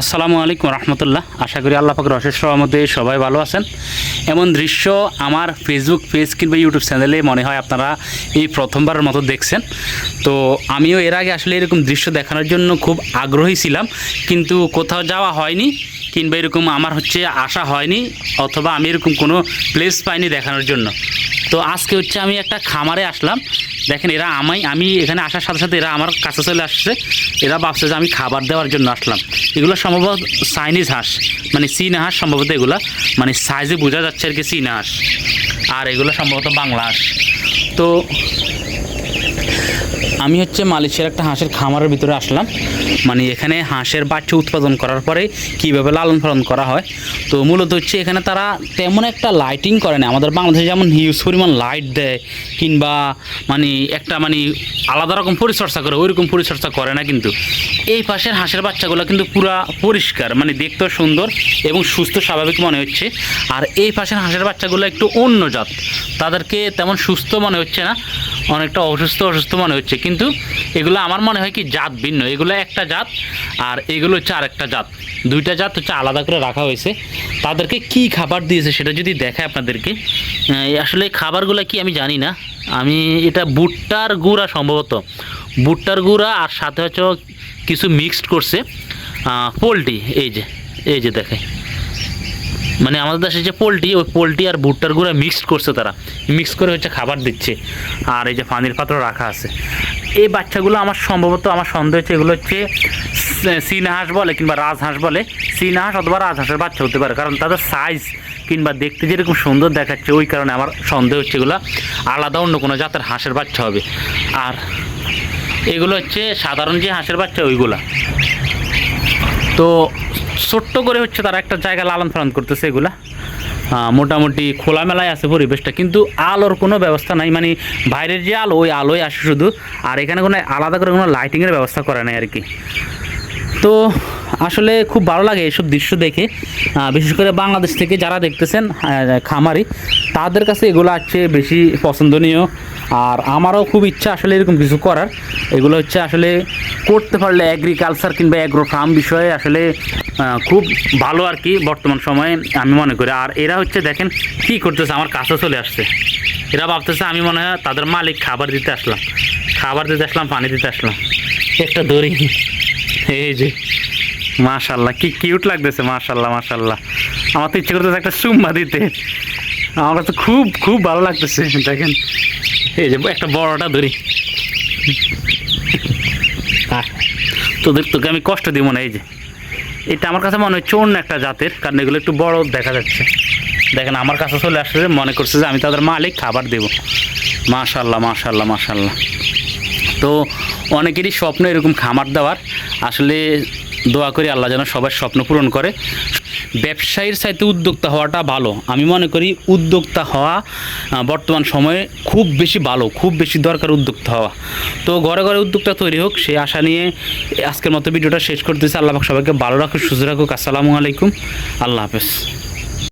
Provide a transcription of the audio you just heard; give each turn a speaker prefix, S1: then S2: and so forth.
S1: আসসালামু আলাইকুম রহমতুল্লাহ। আশা করি আল্লাহ পাকের অশেষ মধ্যে সবাই ভালো আছেন। এমন দৃশ্য আমার ফেসবুক পেজ কিংবা ইউটিউব চ্যানেলে মনে হয় আপনারা এই প্রথমবারের মতো দেখছেন। তো আমিও এর আগে আসলে এরকম দৃশ্য দেখানোর জন্য খুব আগ্রহী ছিলাম, কিন্তু কোথাও যাওয়া হয়নি। কিংবা এরকম আমার হচ্ছে আশা হয়নি, অথবা আমি এরকম কোনো প্লেস পাইনি দেখানোর জন্য। তো আজকে হচ্ছে আমি একটা খামারে আসলাম। দেখেন এরা আমি আমি এখানে আসার সাথে সাথে এরা আমার কাছে চলে আসছে। এরা ভাবছে যে আমি খাবার দেওয়ার জন্য আসলাম। এগুলো সম্ভবত চাইনিজ হাঁস মানে চীনা হাঁস সম্ভবত এগুলো। মানে সাইজে বোঝা যাচ্ছে আর কি চীনা হাঁস। আর এগুলো সম্ভবত বাংলা হাঁস। তো আমি হচ্ছে মালয়েশিয়ার একটা হাঁসের খামারের ভিতরে আসলাম। মানে এখানে হাঁসের বাচ্চা উৎপাদন করার পরে কীভাবে লালন পালন করা হয়। তো মূলত হচ্ছে এখানে তারা তেমন একটা লাইটিং করে না। আমাদের বাংলাদেশে যেমন হিউজ পরিমাণ লাইট দেয়, কিংবা মানে একটা মানে আলাদা রকম পরিচর্যা করে, ওইরকম পরিচর্যা করে না কিন্তু। এই পাশের হাঁসের বাচ্চাগুলো কিন্তু পুরা পরিষ্কার মানে দেখতেও সুন্দর এবং সুস্থ স্বাভাবিক মনে হচ্ছে। আর এই পাশের হাঁসের বাচ্চাগুলো একটু অন্য জাত, তাদেরকে তেমন সুস্থ মনে হচ্ছে না। অনেকটা অসুস্থ অসুস্থ মনে হচ্ছে। কিন্তু এগুলো আমার মনে হয় কি জাত ভিন্ন। এগুলো একটা জাত আর এগুলো হচ্ছে আরেকটা জাত। দুইটা জাত হচ্ছে আলাদা করে রাখা হয়েছে। তাদেরকে কি খাবার দিয়েছে সেটা যদি দেখায় আপনাদেরকে। আসলে খাবারগুলো কি আমি জানি না। আমি এটা ভুট্টার গুঁড়া সম্ভবত। ভুট্টার গুঁড়া আর সাথে হচ্ছে কিছু মিক্সড করছে। পোলট্রি। এই যে এই যে দেখে মানে আমাদের দেশে যে পোলট্রি, ওই পোলট্রি আর ভুট্টার গুঁড়া মিক্সড করছে তারা। মিক্স করে হচ্ছে খাবার দিচ্ছে। আর এই যে পানির পাত্র রাখা আছে। এই বাচ্চাগুলো আমার সম্ভবত আমার সন্দেহ হচ্ছে এগুলো হচ্ছে চী- বলে কিংবা রাজহাঁস বলে। চীনা হাঁস অথবা রাজহাঁসের বাচ্চা হতে পারে, কারণ তাদের সাইজ কিংবা দেখতে যেরকম সুন্দর দেখাচ্ছে, ওই কারণে আমার সন্দেহ হচ্ছে এগুলো। আলাদা অন্য কোনো জাতের হাঁসের বাচ্চা হবে। আর এগুলো হচ্ছে সাধারণ যে হাঁসের বাচ্চা, ওইগুলা। তো ছোট্ট করে হচ্ছে তারা একটা জায়গা লালন পালন করতেছে এগুলা। মোটামুটি খোলামেলায় আছে পরিবেশটা, কিন্তু আলোর কোনো ব্যবস্থা নাই। মানে বাইরের যে আলো, ওই আলোয় আসে শুধু। আর এখানে কোনো আলাদা করে কোনো লাইটিংয়ের ব্যবস্থা করে নাই আর কি। তো আসলে খুব ভালো লাগে এসব দৃশ্য দেখে। বিশেষ করে বাংলাদেশ থেকে যারা দেখতেছেন খামারি, তাদের কাছে এগুলো হচ্ছে বেশি পছন্দনীয়। আর আমারও খুব ইচ্ছা আসলে এরকম কিছু করার। এগুলো হচ্ছে আসলে করতে পারলে অ্যাগ্রিকালচার কিংবা অ্যাগ্রো ফার্ম বিষয়ে আসলে খুব ভালো আর কি বর্তমান সময়ে আমি মনে করি। আর এরা হচ্ছে দেখেন কী করতেছে, আমার কাছে চলে আসছে। এরা ভাবতেছে আমি মনে হয় তাদের মালিক, খাবার দিতে আসলাম। খাবার দিতে আসলাম, পানি দিতে আসলাম। একটা দড়ি। এই যে মাশাল্লাহ কি কিউট লাগতেছে মাশাল্লাহ মাশাল্লাহ আমার তো ইচ্ছে করতেছে একটা চুম্মা দিতে। আমার কাছে খুব খুব ভালো লাগতেছে, দেখেন। এই যে, একটা বড়টা দড়ি। তোদের, তোকে আমি কষ্ট দিব না, এই যে। এটা আমার কাছে মনে হচ্ছে অন্য একটা জাতের, কারণ এগুলো একটু বড় দেখা যাচ্ছে। দেখেন, আমার কাছে চলে আসছে মনে করছে যে আমি তাদের মালিক, খাবার দেবো। মাশাল্লাহ মাশাল্লাহ মাশাল্লাহ। তো অনেকেরই স্বপ্ন এরকম খামার দেওয়ার। আসলে দোয়া করি আল্লাহ যেন সবার স্বপ্ন পূরণ করে। ব্যবসায়ীর সাথে উদ্যোক্তা হওয়াটা ভালো। আমি মনে করি উদ্যোক্তা হওয়া বর্তমান সময়ে খুব বেশি ভালো, খুব বেশি দরকার উদ্যোক্তা হওয়া। তো ঘরে ঘরে উদ্যোক্তা তৈরি হোক, সেই আশা নিয়ে আজকের মতো ভিডিওটা শেষ করতেছি। আল্লাহ সবাইকে ভালো রাখুক, সুস্থ রাখুক। আসসালামু আলাইকুম। আল্লাহ হাফেজ।